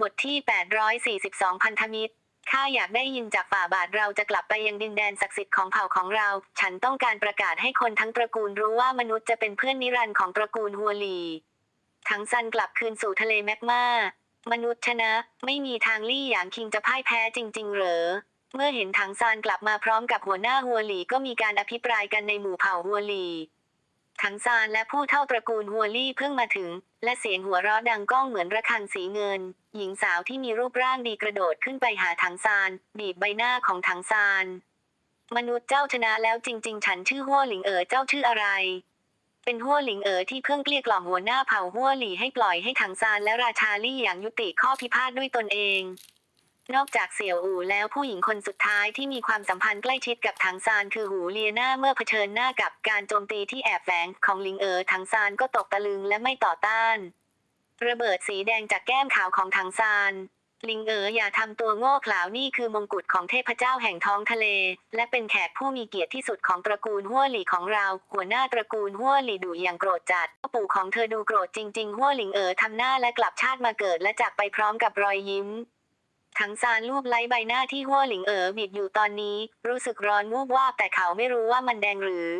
บทที่ 842 พันธมิตร ข้าอยากได้ยินจากฝ่าบาทเราจะกลับไปยังดินแดนศักดิ์สิทธิ์ของเผ่าของเรา ฉันต้องการประกาศให้คนทั้งตระกูลรู้ว่ามนุษย์จะเป็นเพื่อนนิรันดร์ของตระกูลฮัวหลี ทั้งซันกลับคืนสู่ทะเลแมกมามนุษย์ชนะ ไม่มีทางลี่หยางคิงจะพ่ายแพ้จริง ๆ เหรอ เมื่อเห็นถังซานกลับมาพร้อมกับหัวหน้าฮัวหลีก็มีการอภิปรายกันในหมู่เผ่าฮัวหลี ถังซานและผู้เท่าตระกูลฮัวลี่เพิ่งมาถึง และเสียงหัวเราะดังก้องเหมือนระฆังสีเงิน หญิงสาวที่มีรูปร่างดีกระโดดขึ้นไปหาถังซานบีบใบหน้าของถังซาน มนุษย์เจ้าชนะแล้วจริง ๆ ฉันชื่อหัวหลิงเอ๋อเจ้าชื่ออะไร เป็นหัวหลิงเอ๋อที่เพิ่งเกลี้ยกล่อมหัวหน้าเผ่าหัวหลี่ให้ปล่อยให้ถังซานและราชาลี่อย่างยุติข้อพิพาทด้วยตนเอง นอกจากเสี่ยวอู่แล้วผู้หญิงคนสุดท้ายที่มีความสัมพันธ์ใกล้ชิดกับถังซานคือหูเลียนาเมื่อเผชิญหน้ากับการโจมตีที่แอบแฝงของลิงเอ๋อถังซานก็ตกตะลึงและไม่ต่อต้าน ระเบิดสีแดงจากแก้มขาวของถังซานลิงเอ๋ออย่าทำตัวโง่เขลานี่คือมงกุฎของเทพเจ้าแห่งท้องทะเล และเป็นแขกผู้มีเกียรติที่สุดของตระกูลหัวหลี่ของเรา หัวหน้าตระกูลหัวหลี่ดุอย่างโกรธจัดปู่ของเธอดูโกรธจริงๆหัวหลิงเอ๋อทำหน้าและกลับชาติมาเกิดและจากไปพร้อมกับรอยยิ้ม ทั้งซานรูปไล้ใบหน้าที่หัวหลิงเอ๋อบิดอยู่ตอนนี้ รู้สึกร้อนวูบวาบแต่เขาไม่รู้ว่ามันแดงหรือ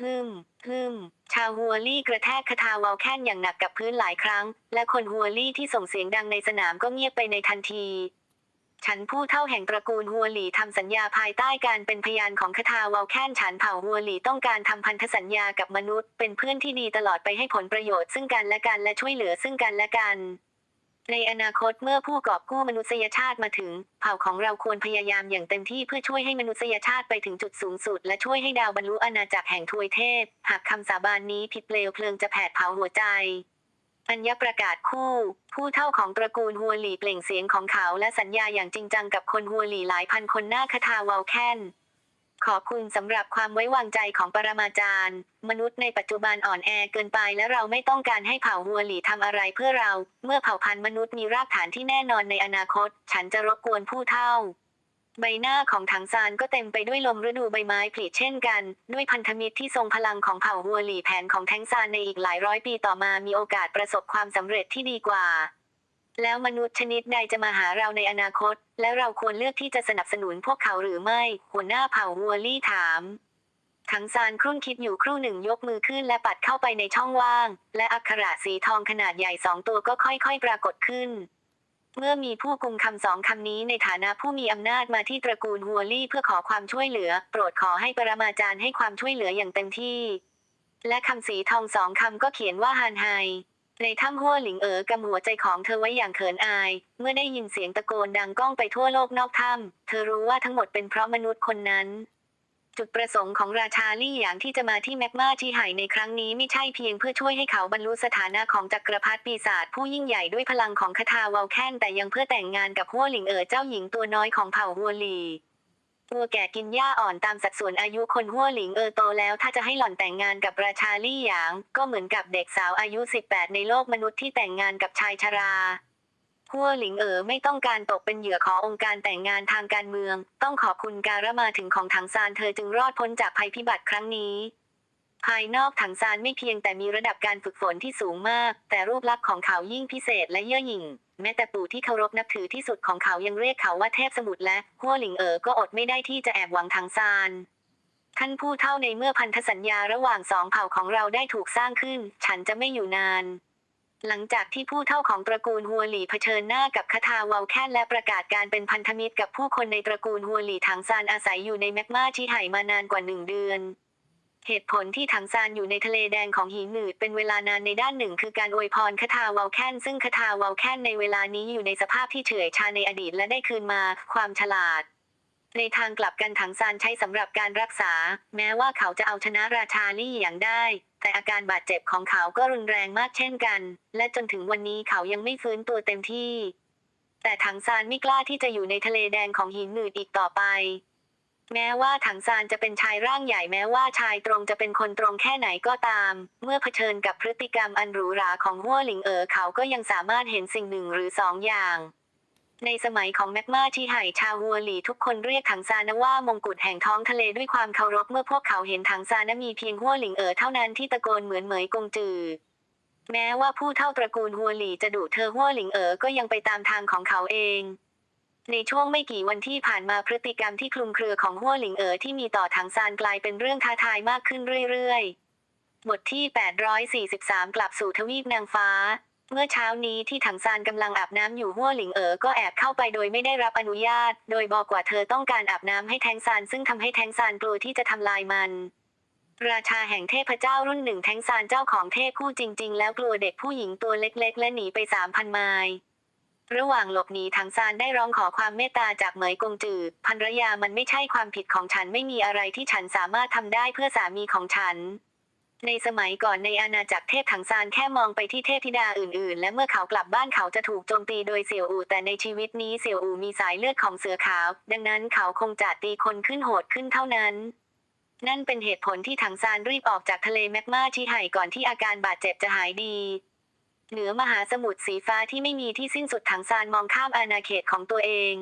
ฮึมฮึมชาวฮัวลี่กระแทกคาถาวาลแค้นอย่างหนักกับพื้นหลายครั้ง และคนฮัวลี่ที่ส่งเสียงดังในสนามก็เงียบไปในทันที ฉันผู้เท่าแห่งตระกูลฮัวหลี่ทำสัญญาภายใต้การเป็นพยานของคาถาวาลแค้นฉันเผ่าฮัวหลี่ต้องการทำพันธสัญญากับมนุษย์ เป็นเพื่อนที่ดีตลอดไปให้ผลประโยชน์ซึ่งกันและกันและช่วยเหลือซึ่งกันและกัน ในอนาคตเมื่อผู้กอบกู้มนุษยชาติมาถึง เผ่าของเราควรพยายามอย่างเต็มที่เพื่อช่วยให้มนุษยชาติไปถึงจุดสูงสุด และช่วยให้ดาวบรรลุอาณาจักรแห่งทวยเทพ หากคำสาบานนี้ผิดเปลวเพลิงจะแผดเผาหัวใจอัญญประกาศคู่ ผู้เท่าของตระกูลฮัวหลีเปล่งเสียงของเขาและสัญญาอย่างจริงจังกับคนฮัวหลีหลายพันคนหน้าคาทาวาลแคน ขอบคุณสำหรับความไว้วางใจของปรมาจารย์ มนุษย์ในปัจจุบันอ่อนแอเกินไปและเราไม่ต้องการให้เผ่าฮัวหลีทำอะไรเพื่อเรา เมื่อเผ่าพันธุ์มนุษย์มีรากฐานที่แน่นอนในอนาคต ฉันจะรบกวนผู้เท่า ใบหน้าของถังซานก็เต็มไปด้วยลมฤดูใบไม้ผลิเช่นกัน ด้วยพันธมิตรที่ทรงพลังของเผ่าฮัวหลีแผนของแทงซานในอีกหลายร้อยปีต่อมามีโอกาสประสบความสำเร็จที่ดีกว่า แล้วมนุษย์ชนิดใดจะมาหาเราในอนาคต และเราควรเลือกที่จะสนับสนุนพวกเขาหรือไม่ หัวหน้าเผ่าวัวลี่ถาม ทั้งซานครุ่นคิดอยู่ครู่หนึ่งยกมือขึ้นและปัดเข้าไปในช่องว่าง และอักขระสีทองขนาดใหญ่สองตัวก็ค่อยๆ ปรากฏขึ้น เมื่อมีผู้กุมคำสองคำนี้ในฐานะผู้มีอำนาจมาที่ตระกูลฮัวลี่เพื่อขอความช่วยเหลือ โปรดขอให้ปรมาจารย์ให้ความช่วยเหลืออย่างเต็มที่ และคำสีทองสองคำก็เขียนว่าฮันไฮ ในถ้ำหัวหลิงเอ๋อกำหัวใจของเธอไว้อย่างเขินอาย เมื่อได้ยินเสียงตะโกนดังก้องไปทั่วโลกนอกถ้ำเธอรู้ว่าทั้งหมดเป็นเพราะมนุษย์คนนั้น จุดประสงค์ของราชาลี่หยางที่จะมาที่แมกมาที่ไห่ในครั้งนี้ไม่ใช่เพียงเพื่อช่วยให้เขาบรรลุสถานะของจักรพรรดิปีศาจผู้ยิ่งใหญ่ด้วยพลังของคาถาวาลแค้นแต่ยังเพื่อแต่งงานกับหัวหลิงเอ๋อเจ้าหญิงตัวน้อยของเผ่าหัวหลี ตัวแก่กินหญ้าอ่อนตามสัดส่วนอายุคนหัวหลิงเออโตแล้วถ้าจะให้หล่อนแต่งงานกับราชาลี่หยาง ก็เหมือนกับเด็กสาวอายุ 18 ในโลกมนุษย์ที่แต่งงานกับชายชราหัวหลิงเอ๋อไม่ต้องการตกเป็นเหยื่อขององค์การแต่งงานทางการเมือง ต้องขอบคุณการมาถึงของถังซานเธอจึงรอดพ้นจากภัยพิบัติครั้งนี้ ภายนอกถังซานไม่เพียงแต่มีระดับการฝึกฝนที่สูงมาก แต่รูปลักษณ์ของเขายิ่งพิเศษและเย่อหยิ่ง แม้แต่ปู่ที่เคารพนับถือที่สุดของเขายังเรียกเขาว่าเทพสมุทรและหัวหลิงเอ๋อก็อดไม่ได้ที่จะแอบหวังถังซานท่านผู้เท่าในเมื่อพันธสัญญาระหว่างสองเผ่าของเราได้ถูกสร้างขึ้น ฉันจะไม่อยู่นาน หลังจากที่ผู้เท่าของตระกูลฮัวหลี่เผชิญหน้ากับคาถาวาลแค้นและประกาศการเป็นพันธมิตรกับผู้คนในตระกูลฮัวหลี่ถังซานอาศัยอยู่ในแมกมาที่ไหมานานกว่าหนึ่งเดือน เหตุผลที่ถังซานอยู่ในทะเลแดงของหินหนืดเป็นเวลานานในด้านหนึ่ง คือการอวยพรคาถาวาลแคนซึ่งคาถาวาลแคนในเวลานี้อยู่ในสภาพที่เฉื่อยชาในอดีตและได้คืนมาความฉลาด ในทางกลับกันถังซานใช้สำหรับการรักษา แม้ว่าเขาจะเอาชนะราชาลี่อย่างได้ แต่อาการบาดเจ็บของเขาก็รุนแรงมากเช่นกัน และจนถึงวันนี้เขายังไม่ฟื้นตัวเต็มที่ แต่ถังซานไม่กล้าที่จะอยู่ในทะเลแดงของหินหนืดอีกต่อไป แม้ว่าถังซานจะเป็นชายร่างใหญ่แม้ว่าชายตรงจะเป็นคนตรงแค่ไหนก็ตาม เมื่อเผชิญกับพฤติกรรมอันหรูหราของหัวหลิงเอ๋อเขาก็ยังสามารถเห็นสิ่งหนึ่งหรือสองอย่าง ในสมัยของแมกมาที่ไห่ชาวัวหลีทุกคนเรียกถังซานว่ามงกุฎแห่งท้องทะเลด้วยความเคารพเมื่อพวกเขาเห็นถังซานมีเพียงหัวหลิงเอ๋อเท่านั้นที่ตะโกนเหมือนเหมยกงจือแม้ว่าผู้เท่าตระกูลหัวหลี่จะดุเธอหัวหลิงเอ๋อก็ยังไปตามทางของเขาเอง ในช่วงไม่กี่วันที่ผ่านมาพฤติกรรมที่คลุมเครือของหัวหลิงเอ๋อที่มีต่อถังซานกลายเป็นเรื่องท้าทายมากขึ้นเรื่อยๆ บทที่ 843 กลับสู่ทวีปนางฟ้า เมื่อเช้านี้ที่ถังซานกำลังอาบน้ำอยู่หัวหลิงเอ๋อก็แอบเข้าไปโดยไม่ได้รับอนุญาต โดยบอกว่าเธอต้องการอาบน้ำให้แทงซานซึ่งทำให้แทงซานกลัวที่จะทำลายมัน ราชาแห่งเทพเจ้ารุ่นหนึ่งแทงซานเจ้าของเทพคู่จริง ๆ แล้วกลัวเด็กผู้หญิงตัวเล็ก ๆ และหนีไปสามพันไมล์ ระหว่างหลบหนีถังซานได้ร้องขอความเมตตาจากเหมยกงจือภรรยามันไม่ใช่ความผิดของฉันไม่มีอะไรที่ฉันสามารถทำได้เพื่อสามีของฉัน ในสมัยก่อนในอาณาจักรเทพถังซานแค่มองไปที่เทพธิดาอื่นๆ และเมื่อเขากลับบ้านเขาจะถูกโจมตีโดยเสี่ยวอู่แต่ในชีวิตนี้เสี่ยวอู่มีสายเลือดของเสือขาว ดังนั้นเขาคงจะตีคนขึ้นโหดขึ้นเท่านั้นนั่นเป็นเหตุผลที่ถังซานรีบออกจากทะเลแมกมาที่ไห่ก่อนที่อาการบาดเจ็บจะหายดี เหนือมหาสมุทรสีฟ้าที่ไม่มีที่สิ้นสุดถังซานมองข้ามอาณาเขตของตัวเอง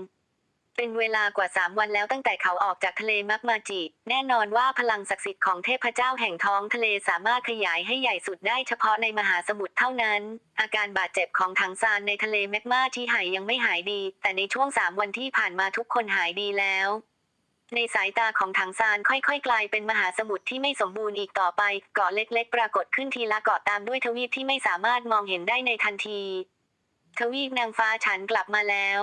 เป็นเวลากว่าสามวันแล้วตั้งแต่เขาออกจากทะเลมักมาจิ แน่นอนว่าพลังศักดิ์สิทธิ์ของเทพเจ้าแห่งท้องทะเลสามารถขยายให้ใหญ่สุดได้เฉพาะในมหาสมุทรเท่านั้น อาการบาดเจ็บของถังซานในทะเลแมกมาที่หายยังไม่หายดี แต่ในช่วงสามวันที่ผ่านมาทุกคนหายดีแล้ว ในสายตาของถังซานค่อยๆ กลายเป็นมหาสมุทรที่ไม่สมบูรณ์อีกต่อไป เกาะเล็ก ๆ ปรากฏขึ้นทีละเกาะตามด้วยทวีปที่ไม่สามารถมองเห็นได้ในทันที ทวีปนางฟ้าฉันกลับมาแล้ว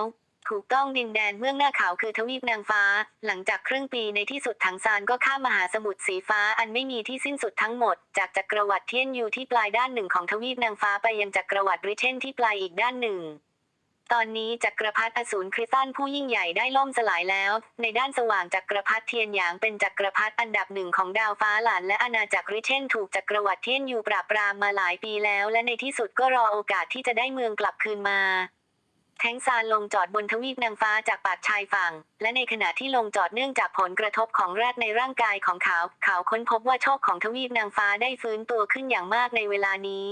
ถูกต้องดินแดนเบื้องหน้าเขาคือทวีปนางฟ้า หลังจากครึ่งปีในที่สุดถังซานก็ข้ามมหาสมุทรสีฟ้าอันไม่มีที่สิ้นสุดทั้งหมด จากจักรวรรดิเทียนยูที่ปลายด้านหนึ่งของทวีปนางฟ้าไปยังจักรวรรดิบริเชนที่ปลายอีกด้านหนึ่ง ตอนนี้จักรพรรดิอสูรคริสตันผู้ยิ่งใหญ่ได้ล่มสลายแล้ว ในด้านสว่างจักรพรรดิเทียนหยางเป็นจักรพรรดิอันดับหนึ่งของดาวฟ้าหลานและอาณาจักรริเชนถูกจักรวรรดิเทียนอยู่ปราบปรามมาหลายปีแล้ว และในที่สุดก็รอโอกาสที่จะได้เมืองกลับคืนมาแทงซานลงจอดบนทวีปนางฟ้าจากปากชายฝั่ง และในขณะที่ลงจอดเนื่องจากผลกระทบของแรดในร่างกายของเขา เขาค้นพบว่าโชคของทวีปนางฟ้าได้ฟื้นตัวขึ้นอย่างมากในเวลานี้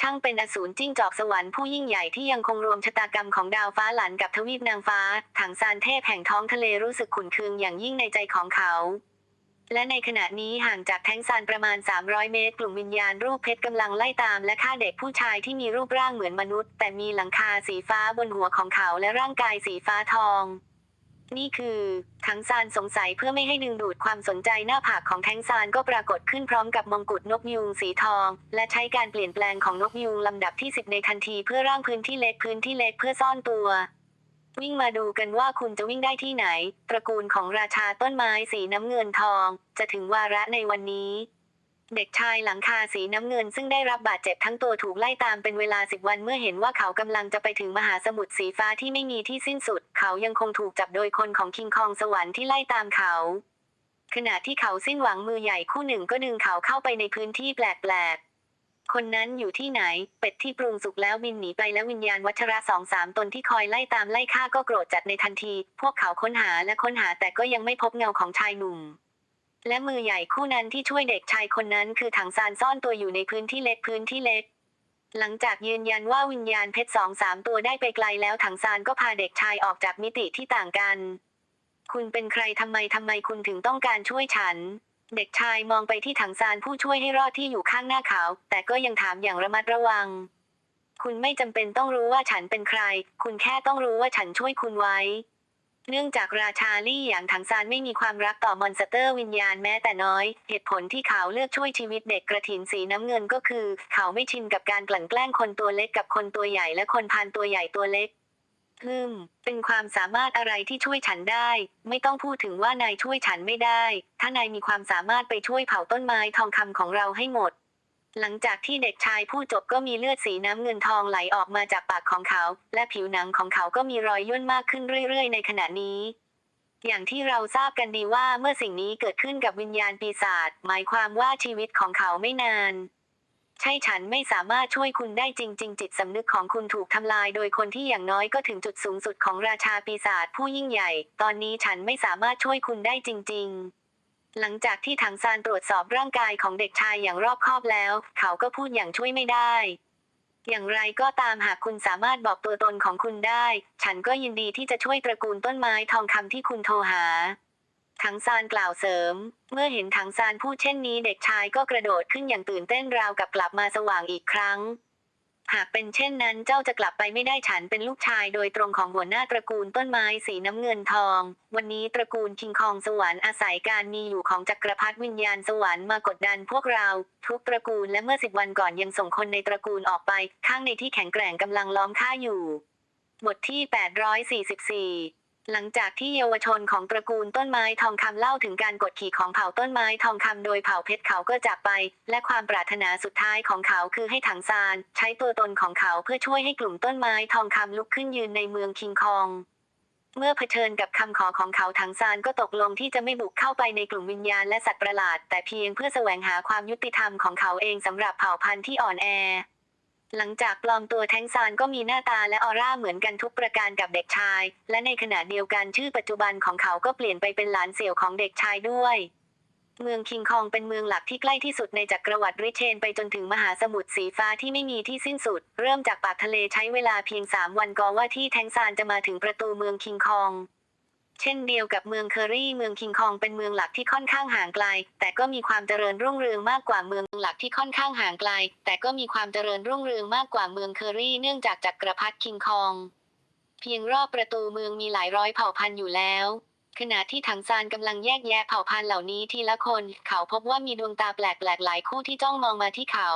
ช่างเป็นอสูรจิ้งจอกสวรรค์ผู้ยิ่งใหญ่ที่ยังคงรวมชะตากรรมของดาวฟ้าหลันกับทวีปนางฟ้า ถังซานเทพแห่งท้องทะเลรู้สึกขุ่นเคืองอย่างยิ่งในใจของเขา และในขณะนี้ห่างจากแท้งซานประมาณ 300 เมตร กลุ่มวิญญาณรูปเพชรกำลังไล่ตามและฆ่าเด็กผู้ชายที่มีรูปร่างเหมือนมนุษย์ แต่มีหลังคาสีฟ้าบนหัวของเขาและร่างกายสีฟ้าทอง นี่คือทังซานสงสัยเพื่อไม่ให้ดึงดูดความสนใจหน้าผากของแทงซานก็ปรากฏขึ้นพร้อมกับมงกุฎนกยูงสีทอง และใช้การเปลี่ยนแปลงของนกยูงลำดับที่ 10 ในทันทีเพื่อร่างพื้นที่เล็กพื้นที่เล็กเพื่อซ่อนตัว วิ่งมาดูกันว่าคุณจะวิ่งได้ที่ไหน ตระกูลของราชาต้นไม้สีน้ำเงินทอง จะถึงวาระในวันนี้ เด็กชายหลังคาสีน้ำเงินซึ่งได้รับบาดเจ็บทั้งตัวถูกไล่ตามเป็นเวลาสิบวันเมื่อเห็นว่าเขากำลังจะไปถึงมหาสมุทรสีฟ้าที่ไม่มีที่สิ้นสุด เขายังคงถูกจับโดยคนของคิงคองสวรรค์ที่ไล่ตามเขา ขณะที่เขาสิ้นหวังมือใหญ่คู่หนึ่งก็ดึงเขาเข้าไปในพื้นที่แปลกๆ คนนั้นอยู่ที่ไหน เป็ดที่ปรุงสุกแล้วบินหนีไปแล้ววิญญาณวัชระสองสามตนที่คอยไล่ตามไล่ฆ่าก็โกรธจัดในทันที พวกเขาค้นหาและค้นหาแต่ก็ยังไม่พบเงาของชายหนุ่ม และมือใหญ่คู่นั้นที่ช่วยเด็กชายคนนั้นคือถังซานซ่อนตัวอยู่ในพื้นที่เล็กพื้นที่เล็ก หลังจากยืนยันว่าวิญญาณเพชรสองสามตัวได้ไปไกลแล้วถังซานก็พาเด็กชายออกจากมิติที่ต่างกัน คุณเป็นใครทำไมทำไมคุณถึงต้องการช่วยฉัน เด็กชายมองไปที่ถังซานผู้ช่วยให้รอดที่อยู่ข้างหน้าเขา แต่ก็ยังถามอย่างระมัดระวัง คุณไม่จำเป็นต้องรู้ว่าฉันเป็นใคร คุณแค่ต้องรู้ว่าฉันช่วยคุณไว้ เนื่องจากราชาลี่อย่างถังซานไม่มีความรักต่อมอนสเตอร์วิญญาณแม้แต่น้อย เหตุผลที่เขาเลือกช่วยชีวิตเด็กกระถินสีน้ำเงินก็คือ เขาไม่ชินกับการกลั่นแกล้งคนตัวเล็กกับคนตัวใหญ่และคนพานตัวใหญ่ตัวเล็กฮึมเป็นความสามารถอะไรที่ช่วยฉันได้ ไม่ต้องพูดถึงว่านายช่วยฉันไม่ได้ ถ้านายมีความสามารถไปช่วยเผาต้นไม้ทองคำของเราให้หมด หลังจากที่เด็กชายผู้จบก็มีเลือดสีน้ำเงินทองไหลออกมาจากปากของเขา และผิวหนังของเขาก็มีรอยย่นมากขึ้นเรื่อย ๆ ในขณะนี้อย่างที่เราทราบกันดีว่าเมื่อสิ่งนี้เกิดขึ้นกับวิญญาณปีศาจหมายความว่าชีวิตของเขาไม่นาน ใช่ฉันไม่สามารถช่วยคุณได้จริง ๆ จิตสำนึกของคุณถูกทำลายโดยคนที่อย่างน้อยก็ถึงจุดสูงสุดของราชาปีศาจผู้ยิ่งใหญ่ ตอนนี้ฉันไม่สามารถช่วยคุณได้จริง ๆ หลังจากที่ถังซานตรวจสอบร่างกายของเด็กชายอย่างรอบคอบแล้ว เขาก็พูดอย่างช่วยไม่ได้ อย่างไรก็ตามหากคุณสามารถบอกตัวตนของคุณได้ ฉันก็ยินดีที่จะช่วยตระกูลต้นไม้ทองคำที่คุณโทรหาถังซานกล่าวเสริม เมื่อเห็นถังซานพูดเช่นนี้เด็กชายก็กระโดดขึ้นอย่างตื่นเต้นราวกับกลับมาสว่างอีกครั้ง หากเป็นเช่นนั้นเจ้าจะกลับไปไม่ได้ฉันเป็นลูกชายโดยตรงของหัวหน้าตระกูลต้นไม้สีน้ำเงินทอง วันนี้ตระกูลคิงคองสวรรค์อาศัยการมีอยู่ของจักรพรรดิวิญญาณสวรรค์มากดดันพวกเรา ทุกตระกูลและเมื่อสิบวันก่อนยังส่งคนในตระกูลออกไป ข้างในที่แข็งแกร่งกำลังล้อมข้าอยู่ บทที่ 844 หลังจากที่เยาวชนของตระกูลต้นไม้ทองคำเล่าถึงการกดขี่ของเผ่าต้นไม้ทองคำโดยเผ่าเพชรเขาก็จากไป และความปรารถนาสุดท้ายของเขาคือให้ถังซาน ใช้ตัวตนของเขาเพื่อช่วยให้กลุ่มต้นไม้ทองคำลุกขึ้นยืนในเมืองคิงคองเมื่อเผชิญกับคำขอของเขาถังซานก็ตกลงที่จะไม่บุกเข้าไปในกลุ่มวิญญาณและสัตว์ประหลาด แต่เพียงเพื่อแสวงหาความยุติธรรมของเขาเองสำหรับเผ่าพันธุ์ที่อ่อนแอ หลังจากปลอมตัวแทงซานก็มีหน้าตาและออร่าเหมือนกันทุกประการกับเด็กชาย และในขณะเดียวกันชื่อปัจจุบันของเขาก็เปลี่ยนไปเป็นหลานเสี่ยวของเด็กชายด้วย เมืองคิงคองเป็นเมืองหลักที่ใกล้ที่สุดในจักรวรรดิริเชนไปจนถึงมหาสมุทรสีฟ้าที่ไม่มีที่สิ้นสุด เริ่มจากปากทะเลใช้เวลาเพียง 3 วันก็ว่าที่แทงซานจะมาถึงประตูเมืองคิงคอง เช่นเดียวกับเมืองเคอรี่เมืองคิงคองเป็นเมืองหลักที่ค่อนข้างห่างไกล แต่ก็มีความเจริญรุ่งเรืองมากกว่าเมืองหลักที่ค่อนข้างห่างไกล แต่ก็มีความเจริญรุ่งเรืองมากกว่าเมืองเคอรี่เนื่องจากจักรพรรดิคิงคอง เพียงรอบประตูเมืองมีหลายร้อยเผ่าพันธุ์อยู่แล้วขณะที่ถังซานกำลังแยกแยะเผ่าพันธุ์เหล่านี้ทีละคน เขาพบว่ามีดวงตาแปลกๆหลายคู่ที่จ้องมองมาที่เขา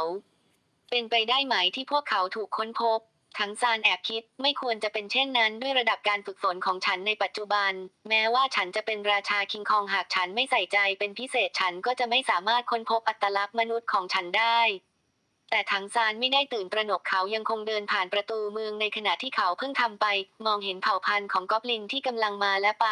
เป็นไปได้ไหมที่พวกเขาถูกค้นพบ ถังซานแอบคิดไม่ควรจะเป็นเช่นนั้นด้วยระดับการฝึกฝนของฉันในปัจจุบัน แม้ว่าฉันจะเป็นราชาคิงคองหากฉันไม่ใส่ใจเป็นพิเศษฉันก็จะไม่สามารถค้นพบอัตลักษณ์มนุษย์ของฉันได้ แต่ถังซานไม่ได้ตื่นตระหนกเขายังคงเดินผ่านประตูเมืองในขณะที่เขาเพิ่งทำไป มองเห็นเผ่าพันธุ์ของกอบลินที่กำลังมาและไป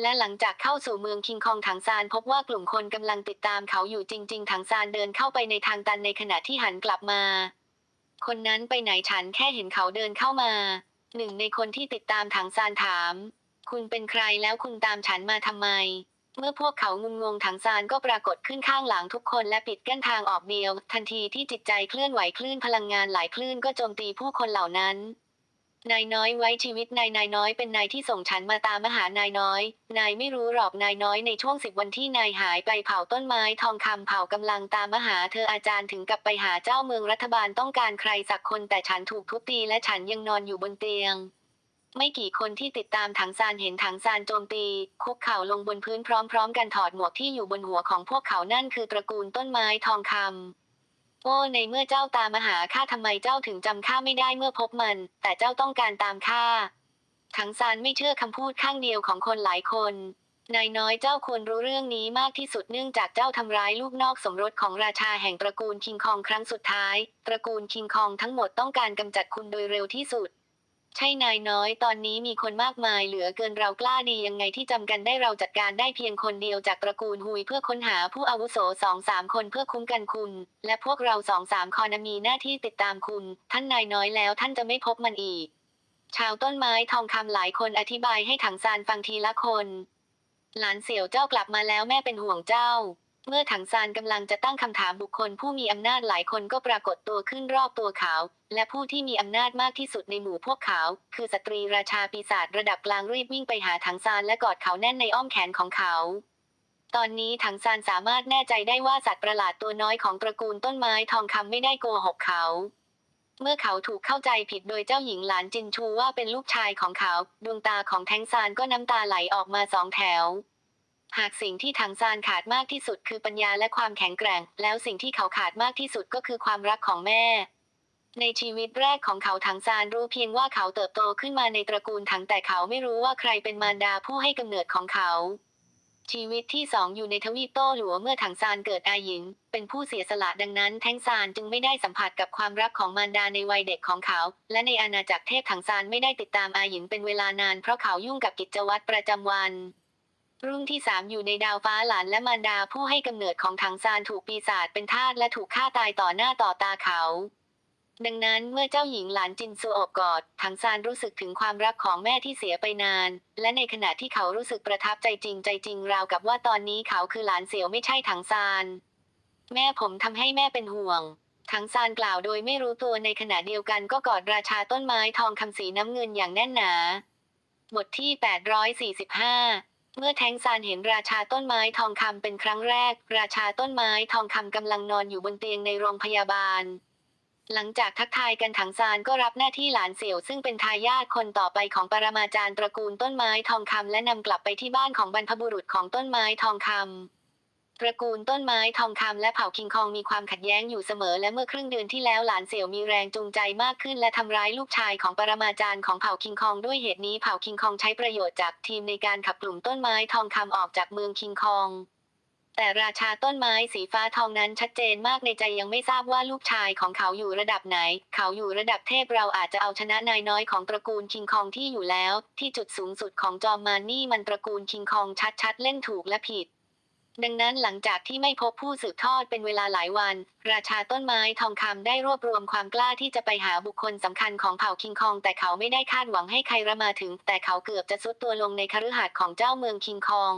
และหลังจากเข้าสู่เมืองคิงคองถังซานพบว่ากลุ่มคนกำลังติดตามเขาอยู่จริง ๆถังซานเดินเข้าไปในทางตันในขณะที่หันกลับมา คนนั้นไปไหนฉันแค่เห็นเขาเดินเข้ามา หนึ่งในคนที่ติดตามถังซานถาม คุณเป็นใครแล้วคุณตามฉันมาทำไม เมื่อพวกเขางุนงงถังซานก็ปรากฏขึ้นข้างหลังทุกคนและปิดกั้นทางออกเดียว ทันทีที่จิตใจเคลื่อนไหวคลื่นพลังงานหลายคลื่นก็โจมตีผู้คนเหล่านั้น นายน้อยไว้ชีวิตนายนายน้อยเป็นนายที่ส่งฉันมาตามมาหานายน้อย นายไม่รู้หรอกนายน้อยในช่วงสิบวันที่นายหายไปเผาต้นไม้ทองคำเผากำลังตามมาหาเธออาจารย์ถึงกับไปหาเจ้าเมืองรัฐบาลต้องการใครสักคนแต่ฉันถูกทุบตีและฉันยังนอนอยู่บนเตียง ไม่กี่คนที่ติดตามถังซานเห็นถังซานโจมตี คุกเข่าลงบนพื้นพร้อม ๆ กันถอดหมวกที่อยู่บนหัวของพวกเขานั่นคือตระกูลต้นไม้ทองคำ โอ้ในเมื่อเจ้าตามมาหาข้าทำไมเจ้าถึงจำข้าไม่ได้เมื่อพบมัน แต่เจ้าต้องการตามข้าถังซานไม่เชื่อคำพูดข้างเดียวของคนหลายคน นายน้อยเจ้าควรรู้เรื่องนี้มากที่สุดเนื่องจากเจ้าทำร้ายลูกนอกสมรสของราชาแห่งตระกูลคิงคองครั้งสุดท้าย ตระกูลคิงคองทั้งหมดต้องการกำจัดคุณโดยเร็วที่สุด ใช่นายน้อยตอนนี้มีคนมากมายเหลือเกินเรากล้าดียังไงที่จำกันได้เราจัดการได้เพียงคนเดียวจากตระกูลฮุยเพื่อค้นหาผู้อาวุโสสองสามคนเพื่อคุ้มกันคุณ และพวกเราสองสามคอนมีหน้าที่ติดตามคุณ ท่านนายน้อยแล้วท่านจะไม่พบมันอีก ชาวต้นไม้ทองคำหลายคนอธิบายให้ถังซานฟังทีละคน หลานเสี่ยวเจ้ากลับมาแล้วแม่เป็นห่วงเจ้า เมื่อถังซานกำลังจะตั้งคำถามบุคคลผู้มีอำนาจหลายคนก็ปรากฏตัวขึ้นรอบตัวเขา และผู้ที่มีอำนาจมากที่สุดในหมู่พวกเขา คือสตรีราชาปีศาจระดับกลางรีบวิ่งไปหาถังซานและกอดเขาแน่นในอ้อมแขนของเขา ตอนนี้ถังซานสามารถแน่ใจได้ว่าสัตว์ประหลาดตัวน้อยของตระกูลต้นไม้ทองคำไม่ได้โกหกเขาเมื่อเขาถูกเข้าใจผิดโดยเจ้าหญิงหลานจินชูว่าเป็นลูกชายของเขา ดวงตาของแทงซานก็น้ำตาไหลออกมาสองแถว หากสิ่งที่ถังซานขาดมากที่สุดคือปัญญาและความแข็งแกร่ง แล้วสิ่งที่เขาขาดมากที่สุดก็คือความรักของแม่ ในชีวิตแรกของเขาถังซานรู้เพียงว่าเขาเติบโตขึ้นมาในตระกูลถังแต่เขาไม่รู้ว่าใครเป็นมารดาผู้ให้กำเนิดของเขา ชีวิตที่สองอยู่ในทวีปโต้หลัวเมื่อถังซานเกิดอาหยินเป็นผู้เสียสละดังนั้นแทงซานจึงไม่ได้สัมผัสกับความรักของมารดาในวัยเด็กของเขา และในอาณาจักรเทพถังซานไม่ได้ติดตามอาหยินเป็นเวลานานเพราะเขายุ่งกับกิจวัตรประจำวัน รุ่งที่สามอยู่ในดาวฟ้าหลานและมารดาผู้ให้กำเนิดของถังซานถูกปีศาจเป็นทาสและถูกฆ่าตายต่อหน้าต่อตาเขา ดังนั้นเมื่อเจ้าหญิงหลานจินซูอบกอดถังซานรู้สึกถึงความรักของแม่ที่เสียไปนาน และในขณะที่เขารู้สึกประทับใจจริงใจจริงราวกับว่าตอนนี้เขาคือหลานเสียวไม่ใช่ถังซาน แม่ผมทำให้แม่เป็นห่วงถังซานกล่าวโดยไม่รู้ตัวในขณะเดียวกันก็กอดราชาต้นไม้ทองคำสีน้ำเงินอย่างแน่นหนา บทที่ 845 เมื่อแทงซานเห็นราชาต้นไม้ทองคำเป็นครั้งแรก ราชาต้นไม้ทองคำกำลังนอนอยู่บนเตียงในโรงพยาบาล หลังจากทักทายกันถังซานก็รับหน้าที่หลานเสี่ยวซึ่งเป็นทายาทคนต่อไปของปรมาจารย์ตระกูลต้นไม้ทองคำและนำกลับไปที่บ้านของบรรพบุรุษของต้นไม้ทองคำ ระกูลต้นไม้ทองคำและเผ่าคิงคองมีความขัดแย้งอยู่เสมอและเมื่อครึ่งเดือนที่แล้วหลานเสี่ยวมีแรงจูงใจมากขึ้นและทำร้ายลูกชายของปรมาจารย์ของเผ่าคิงคองด้วยเหตุนี้เผ่าคิงคองใช้ประโยชน์จากทีมในการขับกลุ่มต้นไม้ทองคำออกจากเมืองคิงคองแต่ราชาต้นไม้สีฟ้าทองนั้นชัดเจนมากในใจยังไม่ทราบว่าลูกชายของเขาอยู่ระดับไหน เขาอยู่ระดับเทพเราอาจจะเอาชนะนายน้อยของตระกูลคิงคองที่อยู่แล้ว ที่จุดสูงสุดของจอมมานี่มันตระกูลคิงคองชัดๆ เล่นถูกและผิด ดังนั้นหลังจากที่ไม่พบผู้สืบทอดเป็นเวลาหลายวัน ราชาต้นไม้ทองคำได้รวบรวมความกล้าที่จะไปหาบุคคลสำคัญของเผ่าคิงคอง แต่เขาไม่ได้คาดหวังให้ใครระมาถึง แต่เขาเกือบจะซุดตัวลงในคฤหาสน์ของเจ้าเมืองคิงคอง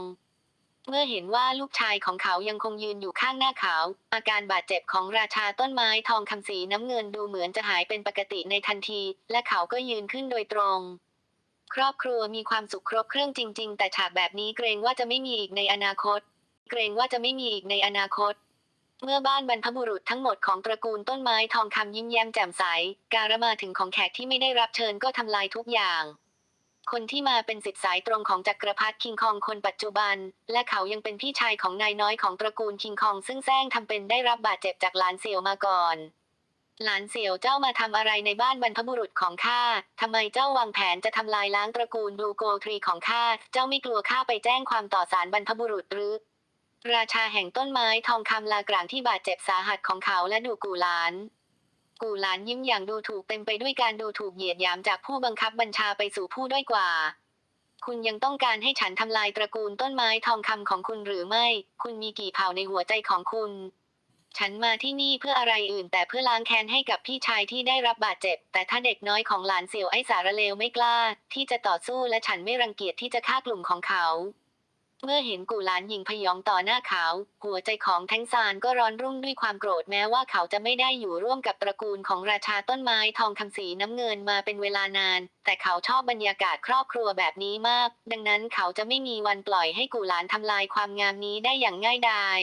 เมื่อเห็นว่าลูกชายของเขายังคงยืนอยู่ข้างหน้าเขา อาการบาดเจ็บของราชาต้นไม้ทองคำสีน้ำเงินดูเหมือนจะหายเป็นปกติในทันที และเขาก็ยืนขึ้นโดยตรงครอบครัวมีความสุขครบเครื่องจริง ๆ แต่ฉากแบบนี้เกรงว่าจะไม่มีอีกในอนาคต เกรงว่าจะไม่มีอีกในอนาคต เมื่อบ้านบรรพบุรุษทั้งหมดของตระกูลต้นไม้ทองคำยิ้มแย้มแจ่มใส การมาถึงของแขกที่ไม่ได้รับเชิญก็ทำลายทุกอย่าง คนที่มาเป็นสิทธิสายตรงของจักรพรรดิคิงคองคนปัจจุบัน และเขายังเป็นพี่ชายของนายน้อยของตระกูลคิงคอง ซึ่งแซงทำเป็นได้รับบาดเจ็บจากหลานเสี่ยวมาก่อนหลานเสี่ยวเจ้ามาทำอะไรในบ้านบรรพบุรุษของข้า ทำไมเจ้าวางแผนจะทำลายล้างตระกูลดูโกทรีของข้า เจ้าไม่กลัวข้าไปแจ้งความต่อศาลบรรพบุรุษหรือ ราชาแห่งต้นไม้ทองคำลากลางที่บาดเจ็บสาหัสของเขาและดูกูหลาน กูหลานยิ้มอย่างดูถูกเต็มไปด้วยการดูถูกเหยียดหยามจากผู้บังคับบัญชาไปสู่ผู้ด้อยกว่า คุณยังต้องการให้ฉันทำลายตระกูลต้นไม้ทองคำของคุณหรือไม่ คุณมีกี่เผ่าในหัวใจของคุณ ฉันมาที่นี่เพื่ออะไรอื่น แต่เพื่อล้างแค้นให้กับพี่ชายที่ได้รับบาดเจ็บ แต่ถ้าเด็กน้อยของหลานเสี่ยวไอ้สารเลวไม่กล้า ที่จะต่อสู้และฉันไม่รังเกียจที่จะฆ่ากลุ่มของเขา เมื่อเห็นกูหลานหญิงพยองต่อหน้าเขา หัวใจของแทงซานก็ร้อนรุ่มด้วยความโกรธแม้ว่าเขาจะไม่ได้อยู่ร่วมกับตระกูลของราชาต้นไม้ทองคำสีน้ำเงินมาเป็นเวลานาน แต่เขาชอบบรรยากาศครอบครัวแบบนี้มาก ดังนั้นเขาจะไม่มีวันปล่อยให้กูหลานทำลายความงามนี้ได้อย่างง่ายดาย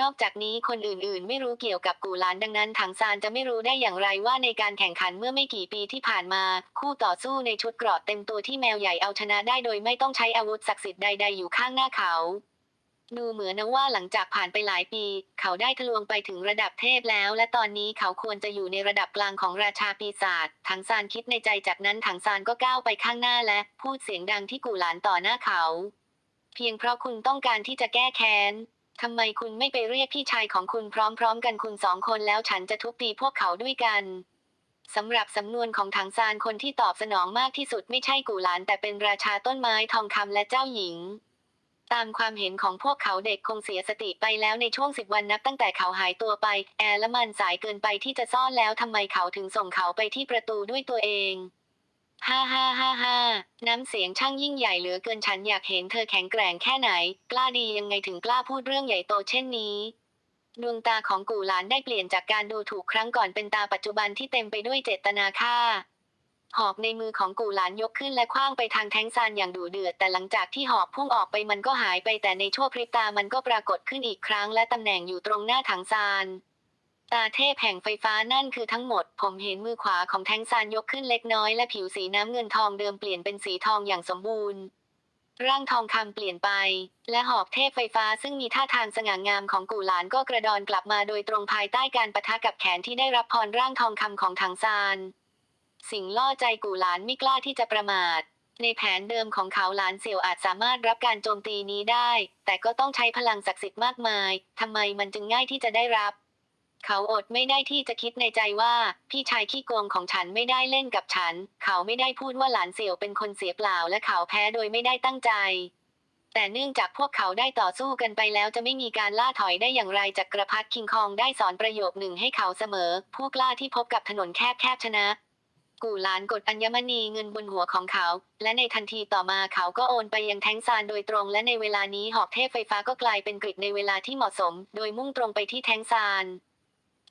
นอกจากนี้คนอื่นๆ ไม่รู้เกี่ยวกับกูหลานดังนั้นถังซานจะไม่รู้ได้อย่างไรว่าในการแข่งขันเมื่อไม่กี่ปีที่ผ่านมา คู่ต่อสู้ในชุดเกราะเต็มตัวที่แมวใหญ่เอาชนะได้โดยไม่ต้องใช้อาวุธศักดิ์สิทธิ์ใดๆอยู่ข้างหน้าเขาดูเหมือนนะว่าหลังจากผ่านไปหลายปี เขาได้ทะลวงไปถึงระดับเทพแล้ว และตอนนี้เขาควรจะอยู่ในระดับกลางของราชาปีศาจถังซานคิดในใจจากนั้นถังซานก็ก้าวไปข้างหน้าและ พูดเสียงดังที่กูหลานต่อหน้าเขา เพียงเพราะคุณต้องการที่จะแก้แค้น ทำไมคุณไม่ไปเรียกพี่ชายของคุณพร้อมๆ กันคุณสองคนแล้วฉันจะทุบตีพวกเขาด้วยกันสำหรับสำนวนของถังซานคนที่ตอบสนองมากที่สุดไม่ใช่กูหลาน แต่เป็นราชาต้นไม้ทองคำและเจ้าหญิง ตามความเห็นของพวกเขาเด็กคงเสียสติไปแล้วในช่วงสิบวันนับตั้งแต่เขาหายตัวไป แอร์และมันสายเกินไปที่จะซ่อนแล้วทำไมเขาถึงส่งเขาไปที่ประตูด้วยตัวเอง ฮ่าฮ่าฮ่าฮ่าน้ำเสียงช่างยิ่งใหญ่เหลือเกินฉันอยากเห็นเธอแข็งแกร่งแค่ไหน กล้าดียังไงถึงกล้าพูดเรื่องใหญ่โตเช่นนี้ ดวงตาของกูหลานได้เปลี่ยนจากการดูถูกครั้งก่อนเป็นตาปัจจุบันที่เต็มไปด้วยเจตนาฆ่า หอกในมือของกูหลานยกขึ้นและคว้างไปทางแท้งซานอย่างดุเดือด แต่หลังจากที่หอกพุ่งออกไปมันก็หายไปแต่ในชั่วพริบตามันก็ปรากฏขึ้นอีกครั้งและตำแหน่งอยู่ตรงหน้าถังซาน ตาเทพแห่งไฟฟ้านั่นคือทั้งหมด ผมเห็นมือขวาของแทงซานยกขึ้นเล็กน้อยและผิวสีน้ำเงินทองเดิมเปลี่ยนเป็นสีทองอย่างสมบูรณ์ ร่างทองคำเปลี่ยนไป และหอกเทพไฟฟ้าซึ่งมีท่าทางสง่างามของกูหลานก็กระดอนกลับมาโดยตรงภายใต้การปะทะกับแขนที่ได้รับพรร่างทองคำของถังซาน สิ่งล่อใจกูหลานไม่กล้าที่จะประมาทในแผนเดิมของเขาหลานเสี่ยวอาจสามารถรับการโจมตีนี้ได้ แต่ก็ต้องใช้พลังศักดิ์สิทธิ์มากมาย ทำไมมันจึงง่ายที่จะได้รับ เขาอดไม่ได้ที่จะคิดในใจว่า พี่ชายขี้โกงของฉันไม่ได้เล่นกับฉัน เขาไม่ได้พูดว่าหลานเสี่ยวเป็นคนเสียเปล่าและเขาแพ้โดยไม่ได้ตั้งใจ แต่เนื่องจากพวกเขาได้ต่อสู้กันไปแล้วจะไม่มีการล่าถอยได้อย่างไรจากกระพัดคิงคองได้สอนประโยคหนึ่งให้เขาเสมอ ผู้กล้าที่พบกับถนนแคบๆชนะกู่หลานกดอัญมณีเงินบนหัวของเขา และในทันทีต่อมาเขาก็โอนไปยังแท้งซานโดยตรง และในเวลานี้หอกเทพไฟฟ้าก็กลายเป็นกริดในเวลาที่เหมาะสม โดยมุ่งตรงไปที่แท้งซาน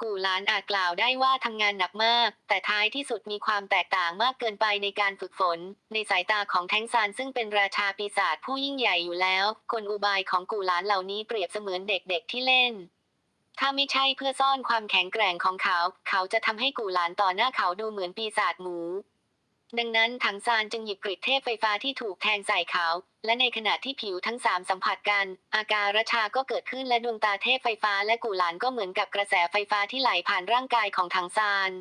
กูหลานอาจกล่าวได้ว่าทำงานหนักมาก แต่ท้ายที่สุดมีความแตกต่างมากเกินไปในการฝึกฝน ในสายตาของแทงซานซึ่งเป็นราชาปีศาจผู้ยิ่งใหญ่อยู่แล้ว กลอุบายของกูหลานเหล่านี้เปรียบเสมือนเด็กๆที่เล่นถ้าไม่ใช่เพื่อซ่อนความแข็งแกร่งของเขา เขาจะทำให้กูหลานต่อหน้าเขาดูเหมือนปีศาจหมู ดังนั้นถังซานจึงหยิบกริดเทพไฟฟ้าที่ถูกแทงใส่เขา และในขณะที่ผิวทั้งสามสัมผัสกัน อาการชาก็เกิดขึ้นและดวงตาเทพไฟฟ้าและกูหลานก็เหมือนกับกระแสไฟฟ้าที่ไหลผ่านร่างกายของถังซาน